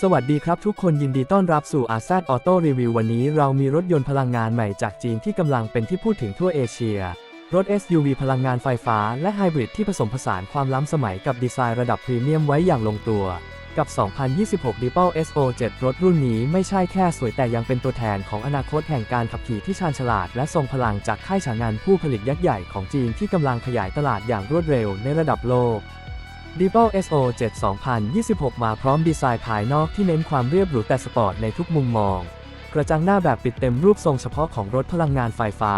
สวัสดีครับทุกคนยินดีต้อนรับสู่อาซาดออโต้รีวิววันนี้เรามีรถยนต์พลังงานใหม่จากจีนที่กำลังเป็นที่พูดถึงทั่วเอเชีย รถ SUV พลังงานไฟฟ้าและไฮบริดที่ผสมผสานความล้ำสมัยกับดีไซน์ระดับพรีเมียมไว้อย่างลงตัว กับ 2026 d i p l e SO7 รถรุ่นนี้ไม่ใช่แค่สวยแต่ยังเป็นตัวแทนของอนาคตแห่งการขับขี่ที่ชาญฉลาด และทรงพลังจากค่ายฉางานผู้ผลิตยักษ์ใหญ่ของจีนที่กำลังขยายตลาดอย่างรวดเร็วในระดับโลก d i p l e SO7 2026 มาพร้อมดีไซน์ภายนอกที่เน้นความเรียบหรูแต่สปอร์ตในทุกมุมมอง กระจังหน้าแบบปิดเต็มรูปทรงเฉพาะของรถพลังงานไฟฟ้า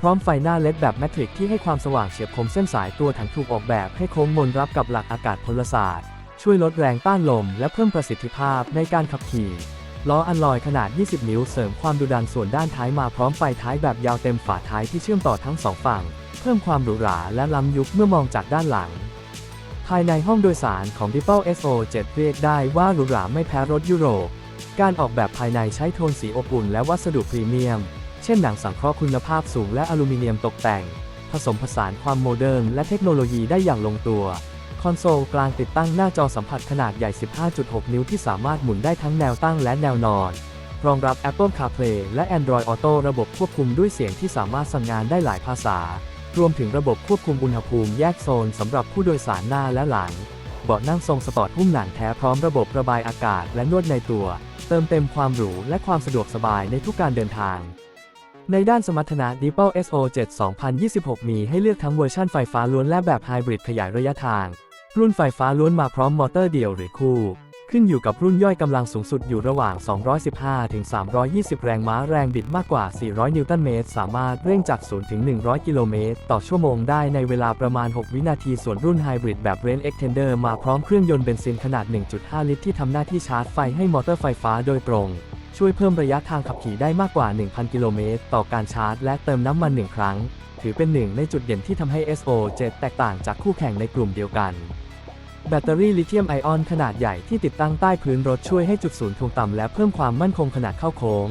พร้อมไฟหน้าเลดแบบแมทริกที่ให้ความสว่างเฉียบคมเส้นสายตัวถังถูกออกแบบให้โค้งมนรับกับหลักอากาศพลศาสตร์ ช่วยลดแรงต้านลม และเพิ่มประสิทธิภาพในการขับขี่ ล้ออันลอยขนาด 20 นิ้วเสริมความดุดันส่วนด้านท้ายมาพร้อมไฟท้ายแบบยาวเต็มฝาท้ายที่เชื่อมต่อทั้งสองฝั่ง เพิ่มความหรูหราและล้ำยุคเมื่อมองจากด้านหลัง ภายในห้องโดยสารของ d i p l e SO7 เรียกได้ว่าหรูหราไม่แพ้รถยุโรป การออกแบบภายในใช้โทนสีอบอุ่นและวัสดุพรีเมียม เช่นหนังสังเคราะห์คุณภาพสูงและอลูมิเนียมตกแต่ง ผสมผสานความโมเดิร์นและเทคโนโลยีได้อย่างลงตัว คอนโซลกลางติดตั้งหน้าจอสัมผัสขนาดใหญ่ 15.6 นิ้วที่สามารถหมุนได้ทั้งแนวตั้งและแนวนอน รองรับ Apple CarPlay และ Android Auto ระบบควบคุมด้วยเสียงที่สามารถสั่งงานได้หลายภาษา รวมถึงระบบควบคุมอุณหภูมิแยกโซนสำหรับผู้โดยสารหน้าและหลัง เบาะนั่งทรงสปอร์ตหุ้มหนังแท้พร้อมระบบระบายอากาศและนวดในตัว เติมเต็มความหรูและความสะดวกสบายในทุกการเดินทางในด้านสมรรถนะ d i p l e SO7 2026 มีให้เลือกทั้งเวอร์ชันไฟฟ้าล้วนและแบบไฮบริดขยายระยะทาง รุ่นไฟฟ้าล้วนมาพร้อมมอเตอร์เดี่ยวหรือคู่ ขึ้นอยู่กับรุ่นย่อยกำลังสูงสุดอยู่ระหว่าง 215 ถึง 320 แรงม้าแรงบิดมากกว่า 400 นิวตันเมตร สามารถเร่งจาก 0 ถึง 100 กิโลเมตร ต่อชั่วโมงได้ในเวลาประมาณ 6 วินาที ส่วนรุ่นไฮบริดแบบ Range Extender มาพร้อมเครื่องยนต์เบนซินขนาด 1.5 ลิตรที่ทำหน้าที่ชาร์จไฟให้มอเตอร์ไฟฟ้าโดยตรง ช่วยเพิ่มระยะทางขับขี่ได้มากกว่า 1,000 กิโลเมตร ต่อการชาร์จ และเติมน้ำมัน 1 ครั้งถือเป็นหนึ่งในจุดเด่นที่ทำให้ SO7 แตกต่างจากคู่แข่งในกลุ่มเดียวกัน แบตเตอรี่ลิเธียมไอออนขนาดใหญ่ที่ติดตั้งใต้พื้นรถช่วยให้จุดศูนย์ถ่วงต่ำและเพิ่มความมั่นคงขนาดเข้าโค้ง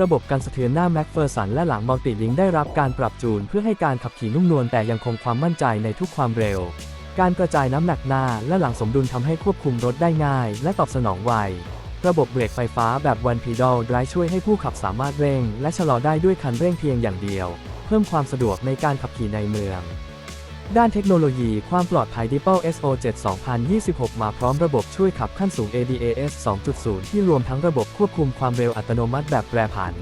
ระบบการสะเทือนหน้าแม็กเฟอร์สันและหลังมัลติลิงได้รับการปรับจูนเพื่อให้การขับขี่นุ่มนวลแต่ยังคงความมั่นใจในทุกความเร็ว การกระจายน้ำหนักหน้าและหลังสมดุลทำให้ควบคุมรถได้ง่าย และตอบสนองไวระบบเบรกไฟฟ้าแบบ One Pedal Drive ช่วยให้ผู้ขับสามารถเร่ง และชะลอได้ด้วยคันเร่งเพียงอย่างเดียว เพิ่มความสะดวกในการขับขี่ในเมือง ด้านเทคโนโลยีความปลอดภัย d i p l e SO7 2026 มาพร้อมระบบช่วยขับขั้นสูง ADAS 2.0 ที่รวมทั้งระบบควบคุมความเร็วอัตโนมัติแบบแปรผัน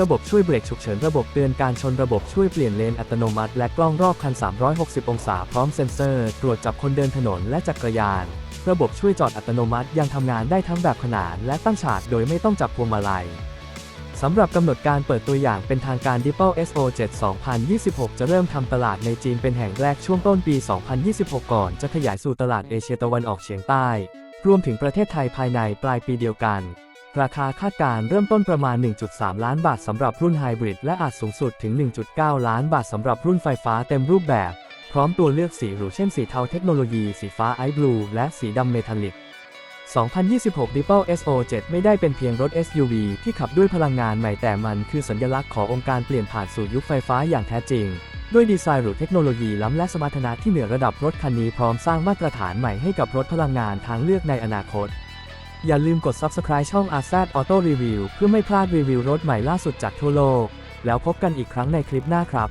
ระบบช่วยเบรกฉุกเฉินระบบเตือนการชนระบบช่วยเปลี่ยนเลนอัตโนมัติ และกล้องรอบคัน 360 องศาพร้อมเซ็นเซอร์ ตรวจจับคนเดินถนนและจักรยาน ระบบช่วยจอดอัตโนมัติยังทำงานได้ทั้งแบบขนานและตั้งฉากโดยไม่ต้องจับพวงมาลัย สำหรับกำหนดการเปิดตัวอย่างเป็นทางการ d i p l e SO7 2026 จะเริ่มทำตลาดในจีนเป็นแห่งแรกช่วงต้นปี 2026 ก่อนจะขยายสู่ตลาดเอเชียตะวันออกเฉียงใต้ รวมถึงประเทศไทยภายในปลายปีเดียวกัน ราคาคาดการณ์เริ่มต้นประมาณ 1.3 ล้านบาทสำหรับรุ่นไฮบริดและอาจสูงสุดถึง 1.9 ล้านบาทสำหรับรุ่นไฟฟ้าเต็มรูปแบบ พร้อมตัวเลือกสีหรูเช่นสีเทาเทคโนโลยี สีฟ้าไอซ์บลูและสีดำเมทัลลิก 2026 d i p l e SO7 ไม่ได้เป็นเพียงรถ SUV ที่ขับด้วยพลังงานใหม่แต่มันคือสัญลักษณ์ขององค์การเปลี่ยนผ่านสู่ยุคไฟฟ้าอย่างแท้จริง ด้วยดีไซน์หรูเทคโนโลยีล้ำและสมรรถนะที่เหนือระดับรถคันนี้พร้อมสร้างมาตรฐานใหม่ให้กับรถพลังงานทางเลือกในอนาคต อย่าลืมกด Subscribe ช่อง a z Auto Review เพื่อไม่พลาดรีวิวรถใหม่ล่าสุดจากทั่วโลก แล้วพบกันอีกครั้งในคลิปหน้าครับ